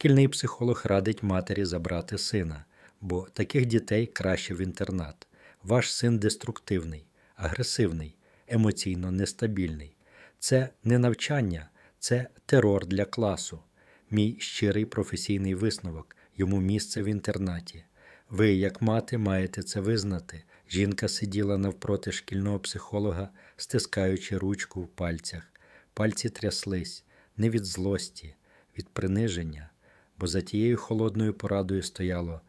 Шкільний психолог радить матері забрати сина, бо таких дітей краще в інтернат. Ваш син деструктивний, агресивний, емоційно нестабільний. Це не навчання, це терор для класу. Мій щирий професійний висновок йому місце в інтернаті. Ви, як мати, маєте це визнати. Жінка сиділа навпроти шкільного психолога, стискаючи ручку в пальцях. Пальці тряслись не від злості, від приниження, бо за тією холодною порадою стояло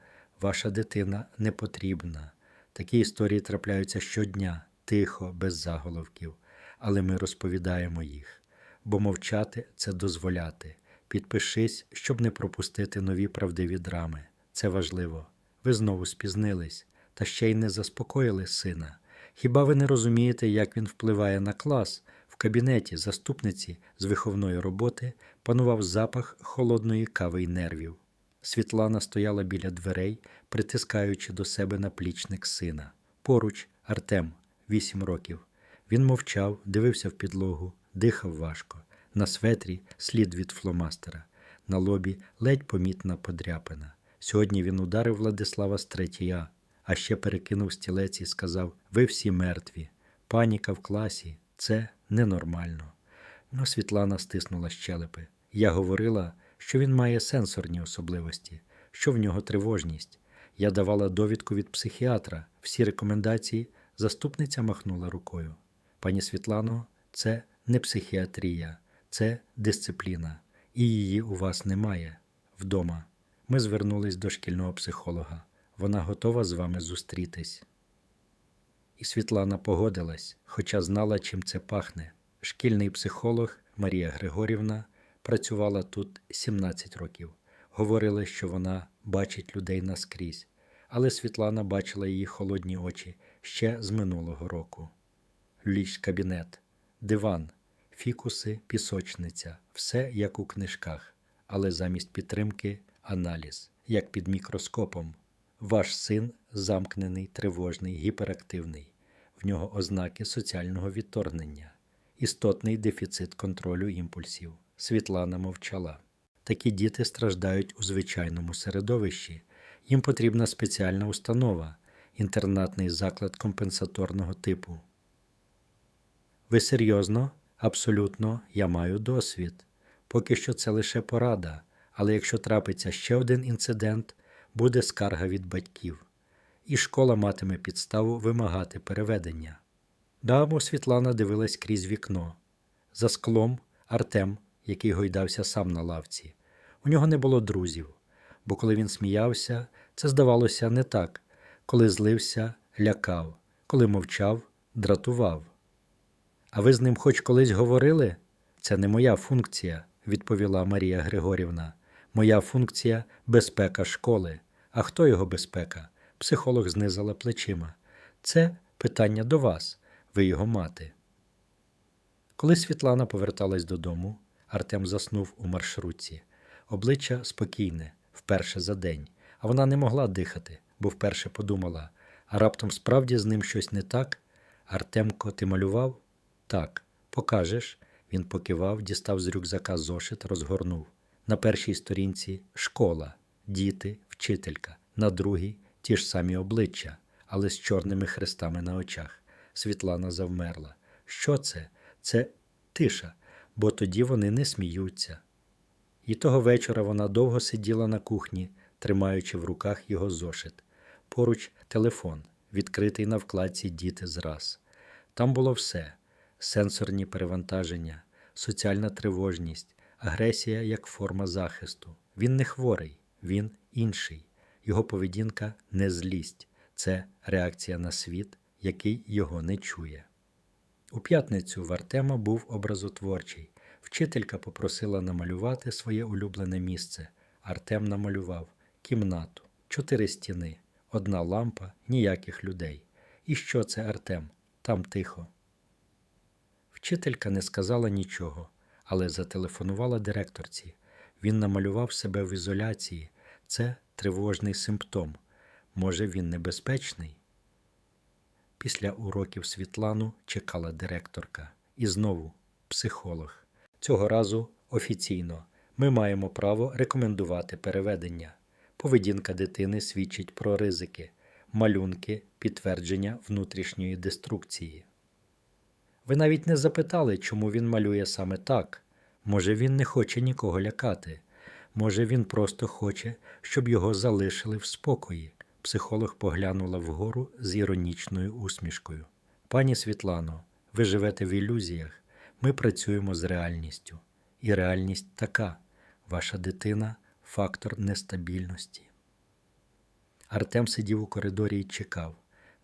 Ваша дитина не потрібна. Такі історії трапляються щодня, тихо, без заголовків, але ми розповідаємо їх. Бо мовчати це дозволяти. Підпишись, щоб не пропустити нові правдиві драми. Це важливо. Ви знову спізнились, та ще й не заспокоїли сина. Хіба ви не розумієте, як він впливає на клас? Кабінеті заступниці з виховної роботи панував запах холодної кави й нервів. Світлана стояла біля дверей, притискаючи до себе наплічник сина. Поруч Артем, вісім років. Він мовчав, дивився в підлогу, дихав важко. На светрі слід від фломастера, на лобі ледь помітна подряпина. Сьогодні він ударив Владислава з третія, а ще перекинув стілець і сказав: Ви всі мертві. Паніка в класі це ненормально. Ну, Світлана стиснула щелепи. Я говорила, що він має сенсорні особливості, що в нього тривожність. Я давала довідку від психіатра, всі рекомендації заступниця махнула рукою. Пані Світлано, це не психіатрія, це дисципліна, і її у вас немає вдома. Ми звернулись до шкільного психолога. Вона готова з вами зустрітись. І Світлана погодилась, хоча знала, чим це пахне. Шкільний психолог Марія Григорівна працювала тут 17 років. Говорили, що вона бачить людей наскрізь, але Світлана бачила її холодні очі ще з минулого року. Ліж кабінет, диван, фікуси, пісочниця, все як у книжках, але замість підтримки аналіз, як під мікроскопом. Ваш син замкнений, тривожний, гіперактивний. В нього ознаки соціального відторгнення, істотний дефіцит контролю імпульсів. Світлана мовчала. Такі діти страждають у звичайному середовищі. Їм потрібна спеціальна установа, інтернатний заклад компенсаторного типу. Ви серйозно? Абсолютно, я маю досвід. Поки що це лише порада, але якщо трапиться ще один інцидент, буде скарга від батьків, і школа матиме підставу вимагати переведення. Дамо Світлана дивилась крізь вікно. За склом Артем, який гойдався сам на лавці. У нього не було друзів, бо коли він сміявся, це здавалося не так, коли злився, лякав, коли мовчав, дратував. А ви з ним хоч колись говорили? Це не моя функція, відповіла Марія Григорівна. Моя функція безпека школи. А хто його безпека? Психолог знизала плечима. Це питання до вас, ви його мати. Коли Світлана поверталась додому, Артем заснув у маршрутці. Обличчя спокійне, вперше за день, а вона не могла дихати, бо вперше подумала, а раптом справді з ним щось не так. Артемко, ти малював? Так, покажеш. Він покивав, дістав з рюкзака зошит, розгорнув. На першій сторінці школа, діти, вчителька, на другій ті ж самі обличчя, але з чорними хрестами на очах. Світлана завмерла. Що це? Це тиша, бо тоді вони не сміються. І того вечора вона довго сиділа на кухні, тримаючи в руках його зошит. Поруч телефон, відкритий на вкладці Діти зраз. Там було все: сенсорні перевантаження, соціальна тривожність, агресія як форма захисту. Він не хворий, він інший. Його поведінка не злість, це реакція на світ, який його не чує. У п'ятницю в Артема був образотворчий. Вчителька попросила намалювати своє улюблене місце. Артем намалював кімнату, чотири стіни, одна лампа, ніяких людей. І що це Артем? Там тихо. Вчителька не сказала нічого, але зателефонувала директорці. Він намалював себе в ізоляції. Це тривожний симптом. Може, він небезпечний? Після уроків Світлану чекала директорка. І знову психолог. Цього разу офіційно Ми маємо право рекомендувати переведення. Поведінка дитини свідчить про ризики, малюнки, підтвердження внутрішньої деструкції. Ви навіть не запитали, чому він малює саме так. Може, він не хоче нікого лякати. Може, він просто хоче, щоб його залишили в спокої. Психолог поглянула вгору з іронічною усмішкою. Пані Світлано, ви живете в ілюзіях. Ми працюємо з реальністю. І реальність така: ваша дитина фактор нестабільності. Артем сидів у коридорі і чекав.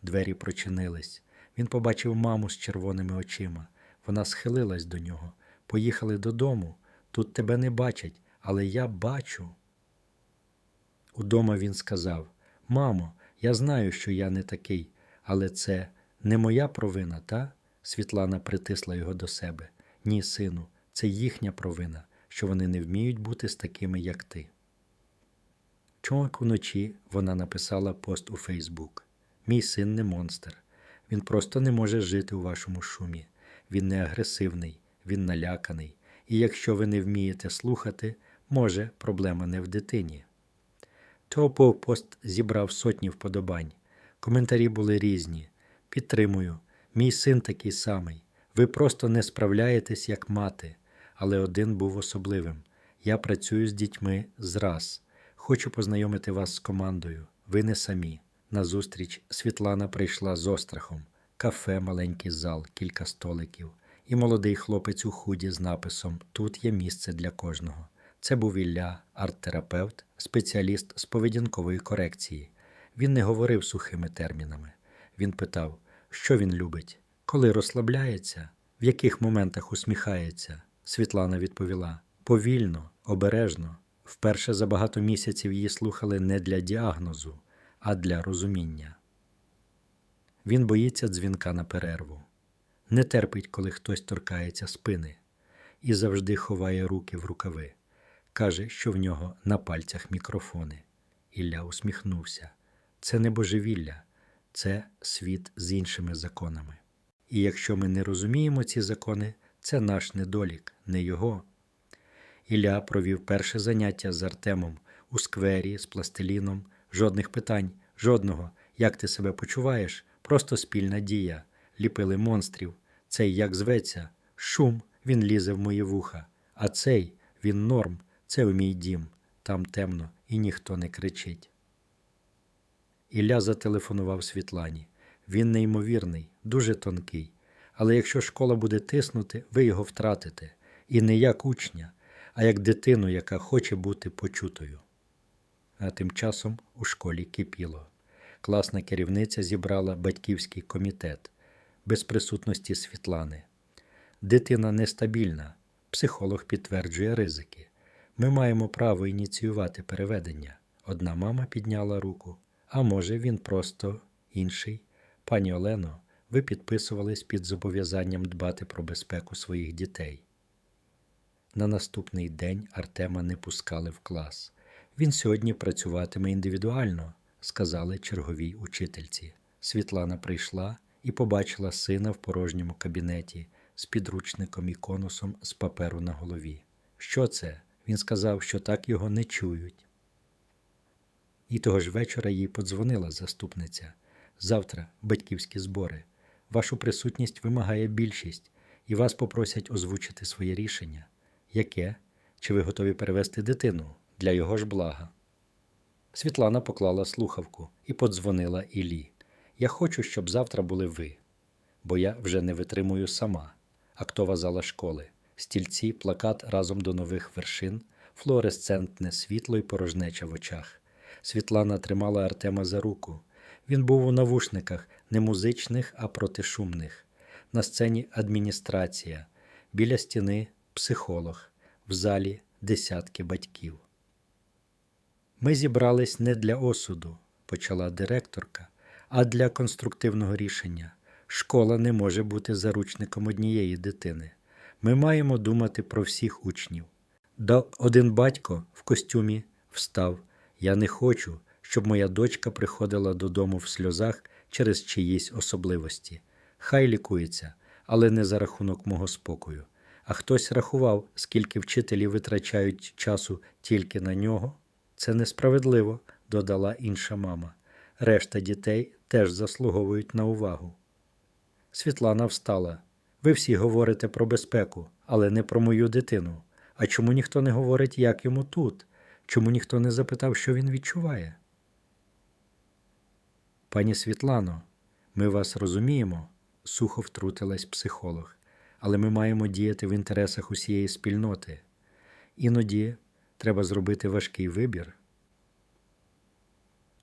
Двері прочинились. Він побачив маму з червоними очима. Вона схилилась до нього. Поїхали додому. Тут тебе не бачать, але я бачу. Удома він сказав: Мамо, я знаю, що я не такий, але це не моя провина, та? Світлана притисла його до себе. Ні, сину, це їхня провина, що вони не вміють бути з такими, як ти. Чомусь вночі вона написала пост у Фейсбук. Мій син не монстр. Він просто не може жити у вашому шумі. Він не агресивний, він наляканий. І якщо ви не вмієте слухати, може, проблема не в дитині. Топо пост зібрав сотні вподобань. Коментарі були різні. Підтримую, мій син такий самий. Ви просто не справляєтесь як мати, але один був особливим. Я працюю з дітьми зраз. Хочу познайомити вас з командою. Ви не самі. Назустріч Світлана прийшла з острахом. Кафе, маленький зал, кілька столиків, і молодий хлопець у худі з написом Тут є місце для кожного. Це був Ілля, арт-терапевт, спеціаліст з поведінкової корекції. Він не говорив сухими термінами. Він питав, що він любить, коли розслабляється, в яких моментах усміхається. Світлана відповіла: повільно, обережно. Вперше за багато місяців її слухали не для діагнозу, а для розуміння. Він боїться дзвінка на перерву, не терпить, коли хтось торкається спини, і завжди ховає руки в рукави. Каже, що в нього на пальцях мікрофони. Ілля усміхнувся. Це не божевілля, це світ з іншими законами. І якщо ми не розуміємо ці закони, це наш недолік, не його. Ілля провів перше заняття з Артемом у сквері з пластиліном, жодних питань, жодного. Як ти себе почуваєш? Просто спільна дія. Ліпили монстрів. Цей як зветься, шум, він лізе в мої вуха. А цей він норм, це в мій дім. Там темно і ніхто не кричить. Ілля зателефонував Світлані. Він неймовірний, дуже тонкий. Але якщо школа буде тиснути, ви його втратите. І не як учня, а як дитину, яка хоче бути почутою. А тим часом у школі кипіло. Класна керівниця зібрала батьківський комітет без присутності Світлани. Дитина нестабільна, психолог підтверджує ризики. Ми маємо право ініціювати переведення. Одна мама підняла руку, а може, він просто інший. Пані Олено, ви підписувались під зобов'язанням дбати про безпеку своїх дітей. На наступний день Артема не пускали в клас. Він сьогодні працюватиме індивідуально, сказали черговій учительці. Світлана прийшла і побачила сина в порожньому кабінеті з підручником і конусом з паперу на голові. Що це? Він сказав, що так його не чують. І того ж вечора їй подзвонила заступниця. Завтра батьківські збори. Вашу присутність вимагає більшість, і вас попросять озвучити своє рішення. Яке? Чи ви готові перевести дитину для його ж блага? Світлана поклала слухавку і подзвонила Іллі. Я хочу, щоб завтра були ви, бо я вже не витримую сама. Актова зала школи, стільці, плакат разом до нових вершин, флуоресцентне світло і порожнеча в очах. Світлана тримала Артема за руку. Він був у навушниках, не музичних, а протишумних. На сцені адміністрація, біля стіни психолог, в залі десятки батьків. Ми зібрались не для осуду, почала директорка, а для конструктивного рішення. Школа не може бути заручником однієї дитини. Ми маємо думати про всіх учнів. Да один батько в костюмі встав. Я не хочу, щоб моя дочка приходила додому в сльозах через чиїсь особливості. Хай лікується, але не за рахунок мого спокою. А хтось рахував, скільки вчителі витрачають часу тільки на нього. Це несправедливо, додала інша мама. Решта дітей теж заслуговують на увагу. Світлана встала. Ви всі говорите про безпеку, але не про мою дитину. А чому ніхто не говорить, як йому тут? Чому ніхто не запитав, що він відчуває? Пані Світлано, ми вас розуміємо, сухо втрутилась психолог, але ми маємо діяти в інтересах усієї спільноти. Іноді треба зробити важкий вибір.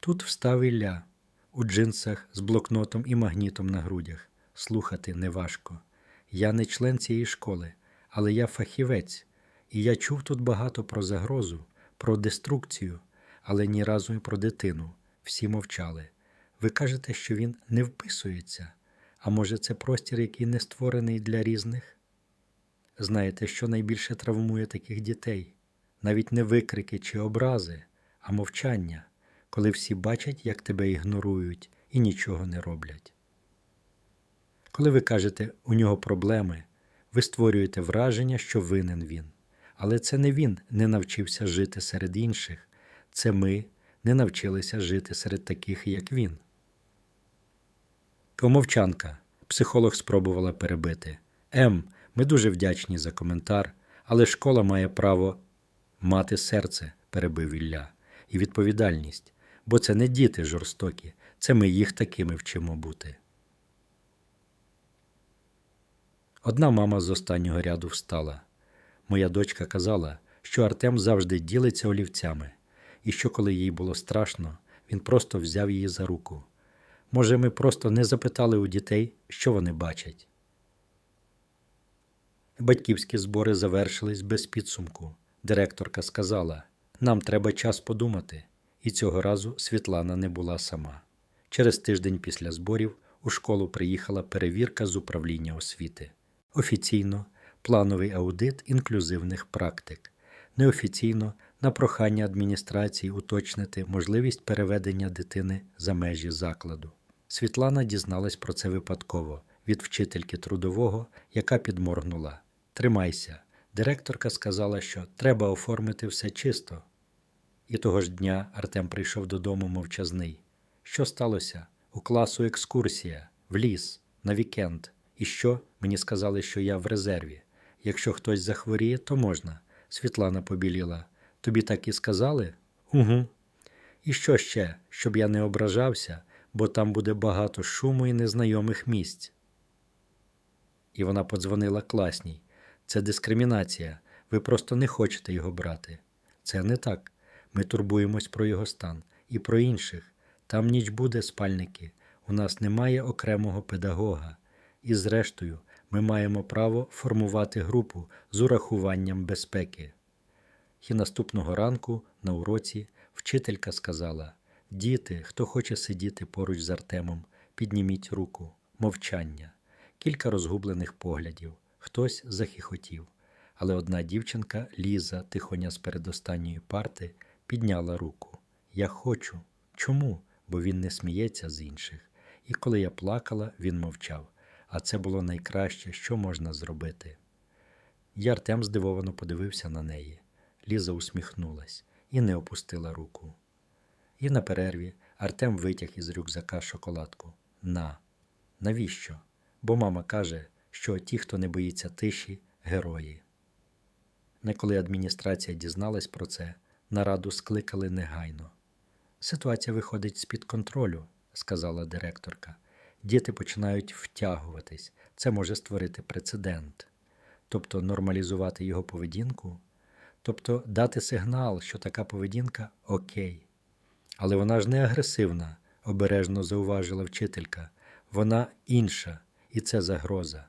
Тут встав Ілля у джинсах з блокнотом і магнітом на грудях. Слухати неважко. Я не член цієї школи, але я фахівець, і я чув тут багато про загрозу, про деструкцію, але ні разу і про дитину. Всі мовчали. Ви кажете, що він не вписується, а може, це простір, який не створений для різних? Знаєте, що найбільше травмує таких дітей? Навіть не викрики чи образи, а мовчання, коли всі бачать, як тебе ігнорують і нічого не роблять. Коли ви кажете, у нього проблеми, ви створюєте враження, що винен він. Але це не він не навчився жити серед інших, це ми не навчилися жити серед таких, як він. Помовчанка. Психолог спробувала перебити. Ем, ми дуже вдячні за коментар, але школа має право мати серце, перебив Ілля, і відповідальність, бо це не діти жорстокі, це ми їх такими вчимо бути. Одна мама з останнього ряду встала. Моя дочка казала, що Артем завжди ділиться олівцями, і що, коли їй було страшно, він просто взяв її за руку. Може, ми просто не запитали у дітей, що вони бачать. Батьківські збори завершились без підсумку. Директорка сказала: нам треба час подумати, і цього разу Світлана не була сама. Через тиждень після зборів у школу приїхала перевірка з управління освіти. Офіційно плановий аудит інклюзивних практик, неофіційно на прохання адміністрації уточнити можливість переведення дитини за межі закладу. Світлана дізналась про це випадково від вчительки трудового, яка підморгнула. Тримайся. Директорка сказала, що треба оформити все чисто. І того ж дня Артем прийшов додому мовчазний. Що сталося? У класу екскурсія, в ліс, на вікенд. І що? Мені сказали, що я в резерві. Якщо хтось захворіє, то можна. Світлана побіліла. Тобі так і сказали? Угу. І що ще, щоб я не ображався, бо там буде багато шуму і незнайомих місць. І вона подзвонила класній. Це дискримінація. Ви просто не хочете його брати. Це не так. Ми турбуємось про його стан і про інших. Там ніч буде спальники. У нас немає окремого педагога. І, зрештою, ми маємо право формувати групу з урахуванням безпеки. І наступного ранку на уроці вчителька сказала: Діти, хто хоче сидіти поруч з Артемом, підніміть руку, мовчання, кілька розгублених поглядів, хтось захихотів. Але одна дівчинка, Ліза, тихоня з передостанньої парти, підняла руку. Я хочу. Чому? Бо він не сміється з інших. І коли я плакала, він мовчав а це було найкраще, що можна зробити. Я Артем здивовано подивився на неї. Ліза усміхнулась і не опустила руку. І на перерві Артем витяг із рюкзака шоколадку. На. Навіщо? Бо мама каже, що ті, хто не боїться тиші, герої. Не коли адміністрація дізналась про це, нараду скликали негайно. Ситуація виходить з-під контролю, сказала директорка діти починають втягуватись. Це може створити прецедент, тобто нормалізувати його поведінку, тобто дати сигнал, що така поведінка окей. Але вона ж не агресивна, обережно зауважила вчителька. Вона інша, і це загроза.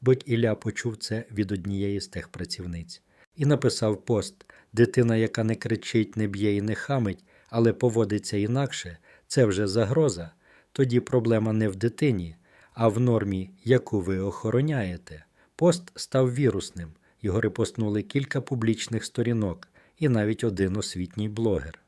Будь Ілля почув це від однієї з техпрацівниць і написав пост: дитина, яка не кричить, не б'є і не хамить, але поводиться інакше, це вже загроза тоді проблема не в дитині, а в нормі, яку ви охороняєте. Пост став вірусним, його репостнули кілька публічних сторінок і навіть один освітній блогер.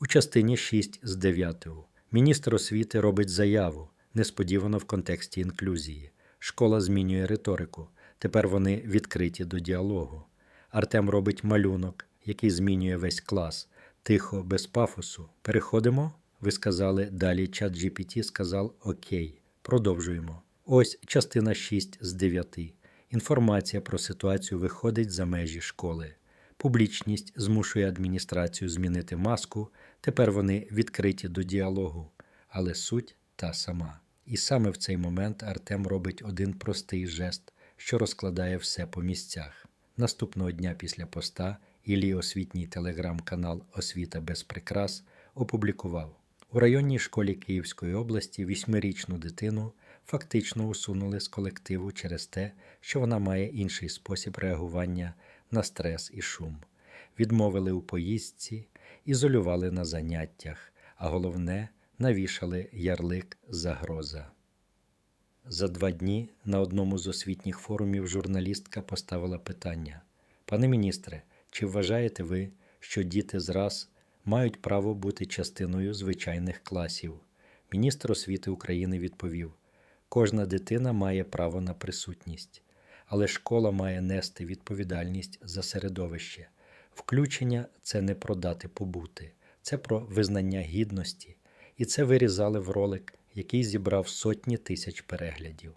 У частині 6 з 9 міністр освіти робить заяву, несподівано в контексті інклюзії. Школа змінює риторику. Тепер вони відкриті до діалогу. Артем робить малюнок, який змінює весь клас. Тихо, без пафосу. Переходимо? Ви сказали далі. Чат GPT сказав Окей. Продовжуємо. Ось частина 6 з 9. Інформація про ситуацію виходить за межі школи. Публічність змушує адміністрацію змінити маску. Тепер вони відкриті до діалогу, але суть та сама. І саме в цей момент Артем робить один простий жест, що розкладає все по місцях. Наступного дня після поста Іллі освітній телеграм-канал Освіта без прикрас опублікував у районній школі Київської області восьмирічну дитину фактично усунули з колективу через те, що вона має інший спосіб реагування на стрес і шум. Відмовили у поїздці, ізолювали на заняттях, а головне навішали ярлик загроза. За два дні на одному з освітніх форумів журналістка поставила питання: Пане міністре, чи вважаєте ви, що діти зраз мають право бути частиною звичайних класів? Міністр освіти України відповів: кожна дитина має право на присутність, але школа має нести відповідальність за середовище. Включення це не про дати побути, це про визнання гідності, і це вирізали в ролик, який зібрав сотні тисяч переглядів.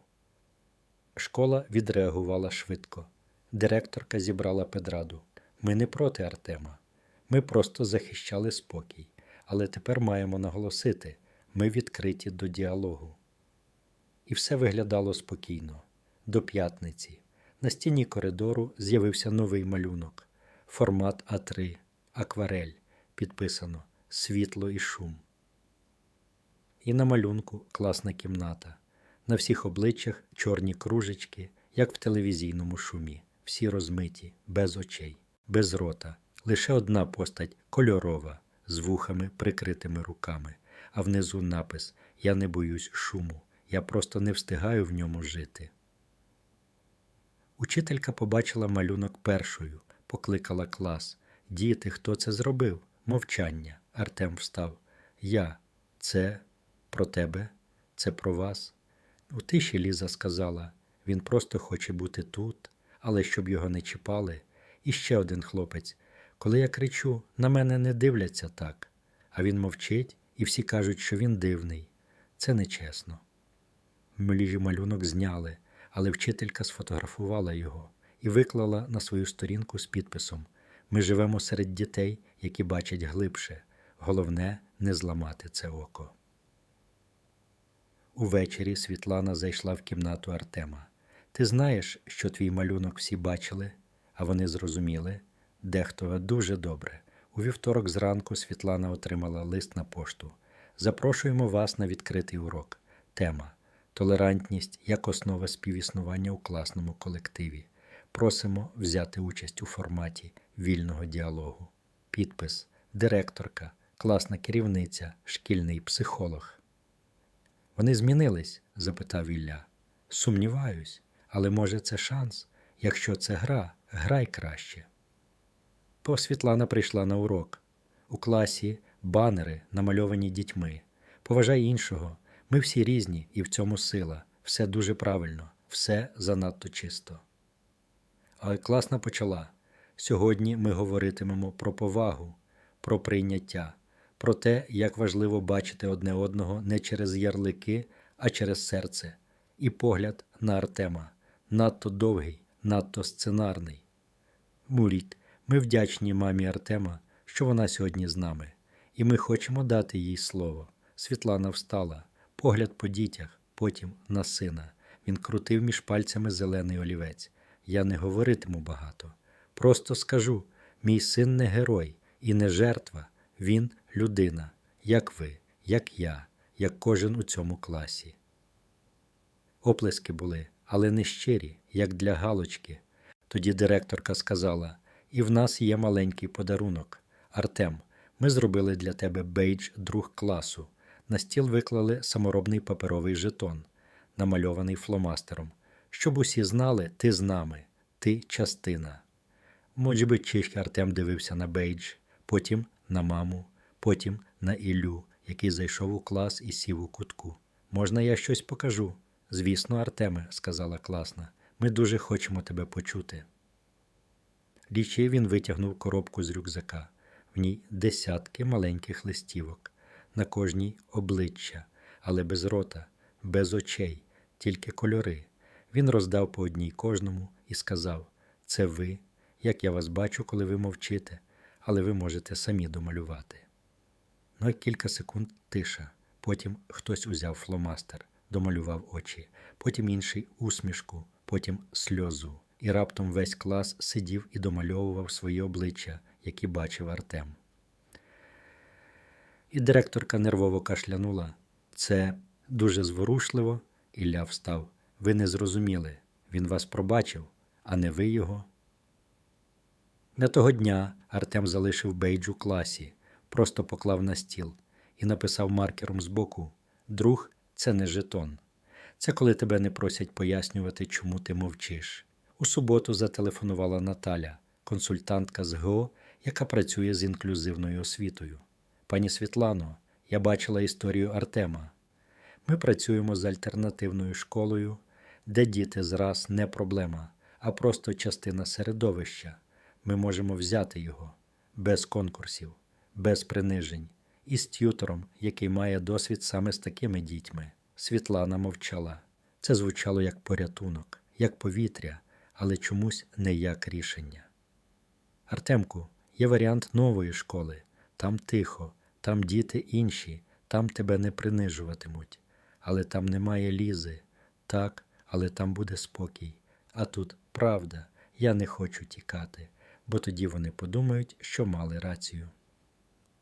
Школа відреагувала швидко. Директорка зібрала педраду. Ми не проти Артема. Ми просто захищали спокій. Але тепер маємо наголосити: ми відкриті до діалогу. І все виглядало спокійно. До п'ятниці. На стіні коридору з'явився новий малюнок. Формат А3, акварель. Підписано Світло і шум. І на малюнку класна кімната. На всіх обличчях чорні кружечки, як в телевізійному шумі, всі розмиті, без очей, без рота. Лише одна постать кольорова, з вухами, прикритими руками, а внизу напис Я не боюсь шуму, я просто не встигаю в ньому жити. Учителька побачила малюнок першою, покликала клас. Діти, хто це зробив? Мовчання. Артем встав. Я. Це про тебе, це про вас. У тиші Ліза сказала він просто хоче бути тут, але щоб його не чіпали. І ще один хлопець. Коли я кричу, на мене не дивляться так, а він мовчить, і всі кажуть, що він дивний. Це нечесно. Мліжі малюнок зняли, але вчителька сфотографувала його і виклала на свою сторінку з підписом: Ми живемо серед дітей, які бачать глибше. Головне не зламати це око. Увечері Світлана зайшла в кімнату Артема. Ти знаєш, що твій малюнок всі бачили, а вони зрозуміли? Дехто дуже добре. У вівторок зранку Світлана отримала лист на пошту. Запрошуємо вас на відкритий урок. Тема Толерантність як основа співіснування у класному колективі. Просимо взяти участь у форматі вільного діалогу. Підпис Директорка, класна керівниця, шкільний психолог. Вони змінились? запитав Ілля. Сумніваюсь, але може це шанс. Якщо це гра, грай краще. То Світлана прийшла на урок. У класі банери, намальовані дітьми. Поважай іншого. Ми всі різні, і в цьому сила. Все дуже правильно, все занадто чисто. Але класна почала. Сьогодні ми говоритимемо про повагу, про прийняття, про те, як важливо бачити одне одного не через ярлики, а через серце, і погляд на Артема надто довгий, надто сценарний. Муріт, ми вдячні мамі Артема, що вона сьогодні з нами, і ми хочемо дати їй слово. Світлана встала, погляд по дітях, потім на сина. Він крутив між пальцями зелений олівець. Я не говоритиму багато. Просто скажу: мій син не герой і не жертва, він людина, як ви, як я, як кожен у цьому класі. Оплески були, але не щирі, як для галочки. Тоді директорка сказала: І в нас є маленький подарунок. Артем, ми зробили для тебе бейдж друг класу. На стіл виклали саморобний паперовий жетон, намальований фломастером. Щоб усі знали, ти з нами, ти частина. Моч би чишки Артем дивився на бейдж, потім на маму, потім на Іллю, який зайшов у клас і сів у кутку. Можна я щось покажу? Звісно, Артеме, сказала класна. Ми дуже хочемо тебе почути. Лічі він витягнув коробку з рюкзака. В ній десятки маленьких листівок, на кожній обличчя, але без рота, без очей, тільки кольори. Він роздав по одній кожному і сказав: Це ви, як я вас бачу, коли ви мовчите, але ви можете самі домалювати. Ну і кілька секунд тиша. Потім хтось узяв фломастер, домалював очі, потім інший усмішку, потім сльозу. І раптом весь клас сидів і домальовував свої обличчя, які бачив Артем. І директорка нервово кашлянула. Це дуже зворушливо. Ілля встав. Ви не зрозуміли. Він вас пробачив, а не ви його. Не того дня Артем залишив бейдж у класі, просто поклав на стіл і написав маркером збоку: Друг, це не жетон. Це коли тебе не просять пояснювати, чому ти мовчиш. У суботу зателефонувала Наталя, консультантка з ГО, яка працює з інклюзивною освітою. Пані Світлано, я бачила історію Артема. Ми працюємо з альтернативною школою, де діти зраз не проблема, а просто частина середовища. Ми можемо взяти його без конкурсів, без принижень, і з т'ютором, який має досвід саме з такими дітьми. Світлана мовчала. Це звучало як порятунок, як повітря, але чомусь не як рішення. Артемку, є варіант нової школи. Там тихо, там діти інші, там тебе не принижуватимуть. Але там немає лізи. Так, але там буде спокій. А тут правда, я не хочу тікати, бо тоді вони подумають, що мали рацію.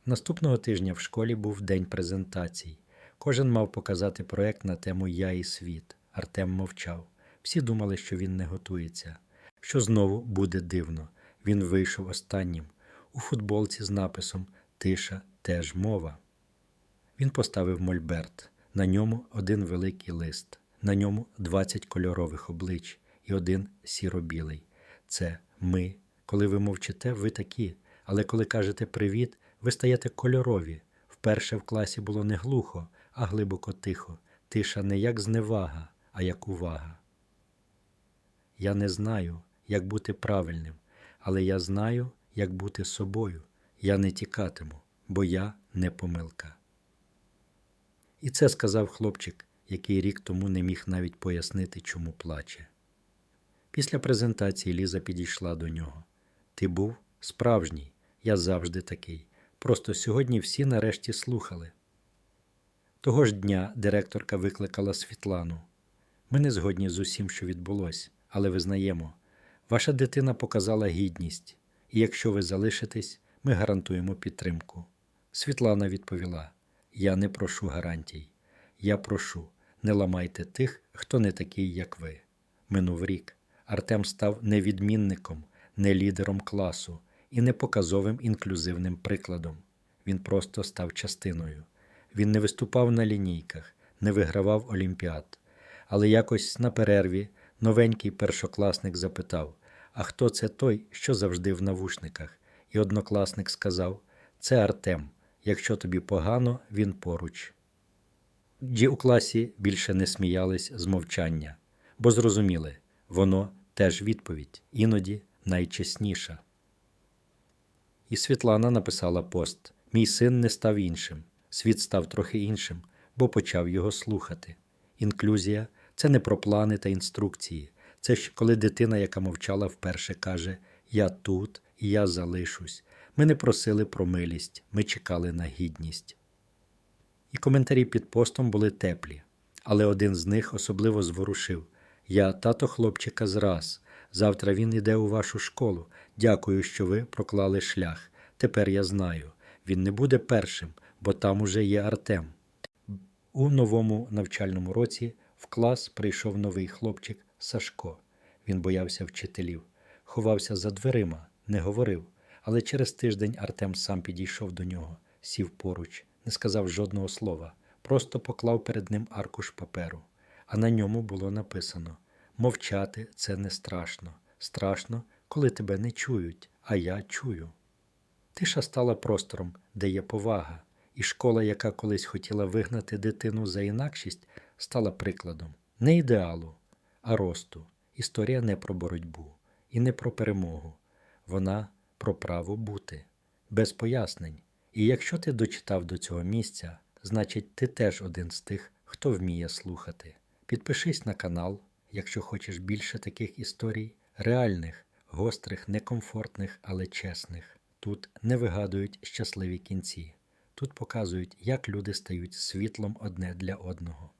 Наступного тижня в школі був день презентацій. Кожен мав показати проект на тему Я і світ. Артем мовчав. Всі думали, що він не готується, що знову буде дивно. Він вийшов останнім у футболці з написом Тиша теж мова. Він поставив мольберт. На ньому один великий лист, на ньому 20 кольорових облич і один сіро-білий. Це ми. Коли ви мовчите, ви такі, але коли кажете привіт, ви стаєте кольорові. Вперше в класі було не глухо, а глибоко тихо. Тиша не як зневага, а як увага. Я не знаю, як бути правильним, але я знаю, як бути собою. Я не тікатиму, бо я не помилка. І це сказав хлопчик, який рік тому не міг навіть пояснити, чому плаче. Після презентації Ліза підійшла до нього. Ти був справжній, я завжди такий. Просто сьогодні всі нарешті слухали. Того ж дня директорка викликала Світлану. Ми не згодні з усім, що відбулося, але визнаємо, ваша дитина показала гідність, і якщо ви залишитесь, ми гарантуємо підтримку. Світлана відповіла: Я не прошу гарантій. Я прошу, не ламайте тих, хто не такий, як ви. Минув рік. Артем став не відмінником, не лідером класу і не показовим інклюзивним прикладом. Він просто став частиною. Він не виступав на лінійках, не вигравав олімпіад. Але якось на перерві новенький першокласник запитав: А хто це той, що завжди в навушниках? І однокласник сказав: Це Артем. Якщо тобі погано, він поруч. Ді у класі більше не сміялись з мовчання, бо зрозуміли, воно теж відповідь, іноді найчесніша. І Світлана написала пост: Мій син не став іншим, світ став трохи іншим, бо почав його слухати. Інклюзія це не про плани та інструкції. Це ж коли дитина, яка мовчала, вперше каже: Я тут і я залишусь. Ми не просили про милість, ми чекали на гідність. І коментарі під постом були теплі, але один з них особливо зворушив Я тато хлопчика зраз. Завтра він іде у вашу школу. Дякую, що ви проклали шлях. Тепер я знаю. Він не буде першим, бо там уже є Артем. У новому навчальному році клас прийшов новий хлопчик Сашко. Він боявся вчителів, ховався за дверима, не говорив. Але через тиждень Артем сам підійшов до нього, сів поруч, не сказав жодного слова, просто поклав перед ним аркуш паперу. А на ньому було написано: Мовчати це не страшно. Страшно, коли тебе не чують, а я чую. Тиша стала простором, де є повага, і школа, яка колись хотіла вигнати дитину за інакшість, стала прикладом не ідеалу, а росту. Історія не про боротьбу і не про перемогу. Вона про право бути, без пояснень. І якщо ти дочитав до цього місця, значить ти теж один з тих, хто вміє слухати. Підпишись на канал, якщо хочеш більше таких історій, реальних, гострих, некомфортних, але чесних. Тут не вигадують щасливі кінці. Тут показують, як люди стають світлом одне для одного.